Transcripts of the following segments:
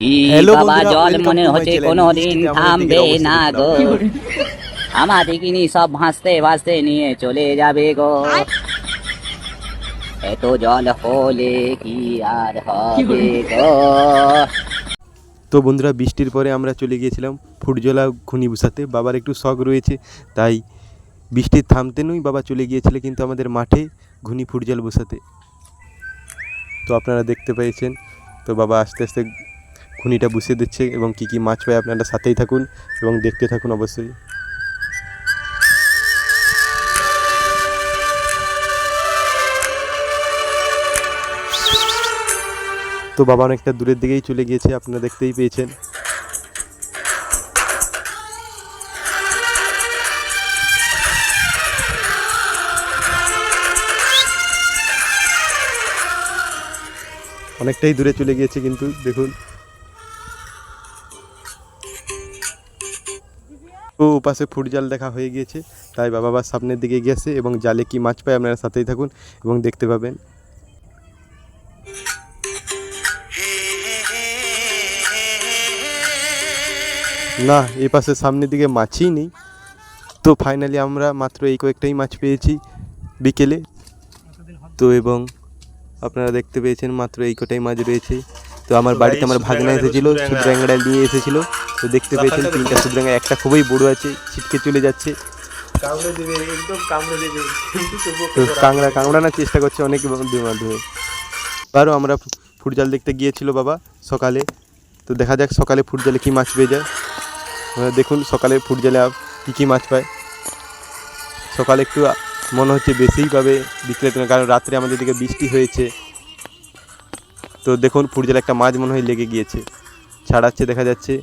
কি Hello বাবা জল মনে হচ্ছে কোনোদিন থামবে না গো। দেখুন। সব ভাসতে ভাসতে নিয়ে চলে যাবে গো। এত জল হলে কি আর হবে গো? তো বন্ধুরা বৃষ্টির পরে আমরা চলে গিয়েছিলাম ফুটজলা ঘুনি বুসাতে বাবার একটু শখ রয়েছে তাই বৃষ্টির থামতে নই বাবা চলে গিয়েছিল কিন্তু আমাদের মাঠে ঘুনি ফুটজল বসাতে। তো আপনারা দেখতে পেয়েছেন তো বাবা আস্তে আস্তে ঘুনিটা বুঝিয়ে দিচ্ছে এবং কি কি মাছ পায় আপনারা সাথেই থাকুন এবং দেখতে থাকুন অবশ্যই। তো বাবা অনেকটা দূরের দিকেই চলে গিয়েছে, আপনারা দেখতেই পেয়েছেন। অনেকটাই দূরে চলে গিয়েছে কিন্তু, দেখুন। ও পাশে ফুট জাল দেখা হয়ে গিয়েছে। তাই বাবা আবার সামনের দিকে গিয়েছে এবং জালে কি মাছ পায় আপনারা সাথেই থাকুন এবং দেখতে পাবেন। না, এই পাশে সামনের দিকে মাছই নেই। তো ফাইনালি আমরা মাত্র এই কয়েকটাই মাছ পেয়েছি বিকেলে। তো এবং আপনারা দেখতে পেয়েছেন মাত্র এই কটাই মাছ রয়েছে। তো আমার বাড়িতে আমার ভাগনা এসেছিল সুদ্রাঙ্গড়া নিয়ে এসেছিল। তো দেখতে পেয়েছেন তিনটা সুদ্রাঙ্গা একটা খুবই বড় আছে ছিটকে চলে যাচ্ছে। তো কাংড়া কাংড়ানোর চেষ্টা করছে অনেক মাধ্যমে আরও আমরা ফুটজাল দেখতে গিয়েছিল বাবা সকালে। তো দেখা যাক সকালে ফুটজালে কী মাছ পেয়ে যায়। দেখুন সকালে ফুটজালে কী কী মাছ পায়। সকালে একটু মনে হচ্ছে বেশিই পাবে বিকেলের দিনে কারণ রাত্রে আমাদের দিকে বৃষ্টি হয়েছে। তো দেখুন, ফুটজালে একটা মাছ মনে হয় লেগে গিয়েছে। ছাড়াচ্ছে, দেখা যাচ্ছে।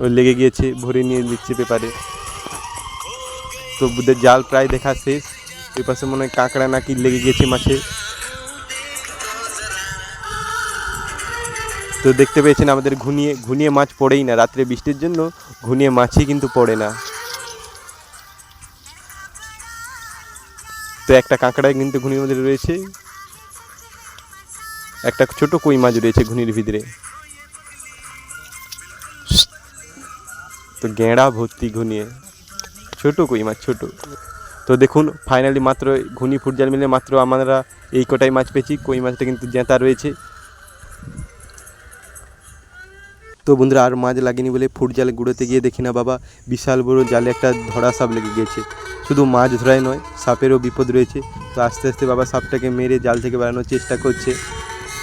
ও লেগে গিয়েছে, ভরে নিয়ে দিচ্ছে পেপারে। তো জাল প্রায় দেখা শেষ। ওই পাশে মনে হয় কাঁকড়া নাকি লেগে গিয়েছে মাছে তো দেখতে পেয়েছেন আমাদের ঘুনিয়ে ঘুনিয়ে মাছ পড়েই না। রাত্রে বৃষ্টির জন্য ঘুনিয়ে মাছই কিন্তু পড়ে না। তো একটা কাঁকড়ায় কিন্তু ঘুনির মধ্যে রয়েছে। একটা ছোট কই মাছ রয়েছে ঘুনির ভিতরে। তো গেঁড়া ভর্তি ঘুনিয়ে ছোট কই মাছ, ছোট। তো দেখুন ফাইনালি মাত্র ঘুনি ফুটজাল মিলে মাত্র আমরা এই কটাই মাছ পেয়েছি। কই মাছটা কিন্তু জেঁতা রয়েছে। তো বন্ধুরা আর মাছ লাগেনি বলে ফুট জালে গুঁড়োতে গিয়ে দেখি না বাবা, বিশাল বড় জালে একটা ধরা সাপ লেগে গিয়েছে। শুধু মাছ ধরাই নয়, সাপেরও বিপদ রয়েছে। তো আস্তে আস্তে বাবা সাপটাকে মেরে জাল থেকে বেড়ানোর চেষ্টা করছে।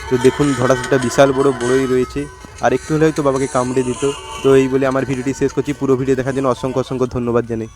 তো দেখুন, ধরা সাপটা বিশাল বড়, বড়ই রয়েছে। আর একটু হলে হয়তো বাবাকে কামড়ে দিত। তো এই বলে আমার ভিডিওটি শেষ করছি। পুরো ভিডিও দেখার জন্য অসংখ্য অসংখ্য ধন্যবাদ জানাই।